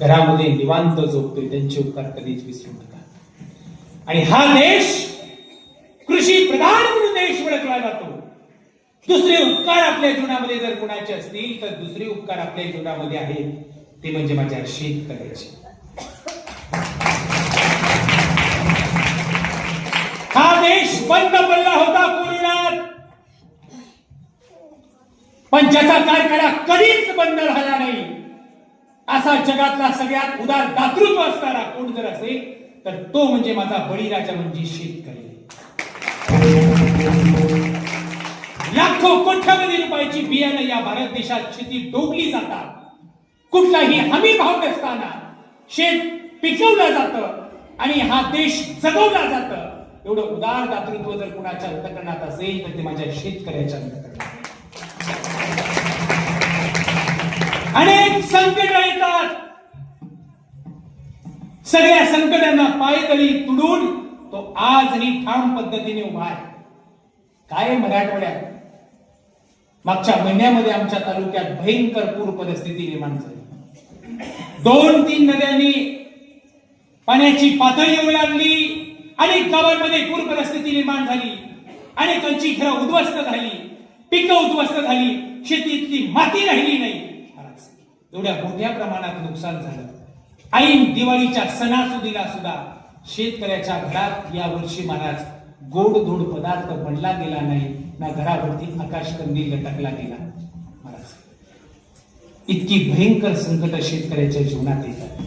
घरामध्ये निवांत झोपतोय त्यांचे उपकार कधीच विसरू नका. आणि हा देश कृषी प्रधान म्हणून देश ओळखला जातो. दुसरे उपकार आपल्या जीवनामध्ये जर कुणाचे असतील तर दुसरे उपकार आपल्या जीवनामध्ये आहेत ते म्हणजे माझ्या शेतकऱ्याचे. हा देश बंद पडला होता कोरोनात पण ज्याचा कारखाना कधी असा जगातला सगळ्यात उदार दातृत्व असणारा कोण जर असेल तर तो म्हणजे माझा बळीराजा म्हणजे शेतकरी. लाखो कोट्यावधी रुपयाची बियाणं या भारत देशात शेती डोबली जातात. कुठलाही हमी भाव नसताना शेत पिकवलं जातं आणि हा देश जगवला जातं. एवढं उदार दातृत्व जर कुणाच्या अंतकरणात असेल तर ते माझ्या शेतकऱ्याच्या अंतकरणात आहे. अनेक संकट येतात. सगळ्या संकटांना पायदळी तुडून तो आजही ठाम पद्धतीने उभा आहे. काय मराठवाड्यात. मागच्या महिन्यामध्ये आमच्या तालुक्यात भयंकर पूर परिस्थिती निर्माण झाली. दोन तीन नद्यांनी पाण्याची पातळी येऊ लागली. अनेक गावांमध्ये पूर परिस्थिती निर्माण झाली. अनेकांची घरं उद्ध्वस्त झाली. पिकं उद्ध्वस्त झाली. शेतीतली माती राहिली नाही. महाराज, एवढ्या मोठ्या प्रमाणात नुकसान झालं. ऐन दिवाळीच्या सणासुदीला सुद्धा शेतकऱ्याच्या घरात या वर्षी महाराज गोड धोड पदार्थ बनला गेला नाही ना घरावरती आकाश कंदील लटकला गेला. महाराज इतकी भयंकर संकट शेतकऱ्याच्या जीवनात येतात.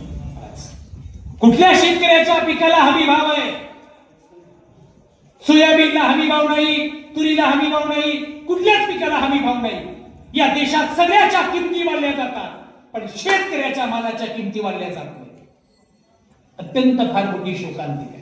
कुठल्या शेतकऱ्याच्या पिकाला हमी भाव आहे? सोयाबीनला हमी भाव नाही तुरीला हमी भाव नाही कुठल्याच पिकाला हमी भाव नाही. या देशात सगळ्याच्या किमती वाढल्या जातात पण शेतकऱ्याच्या मालाच्या किमती वाढल्या जात नाही अत्यंत फार मोठी शोकांतिक आहे.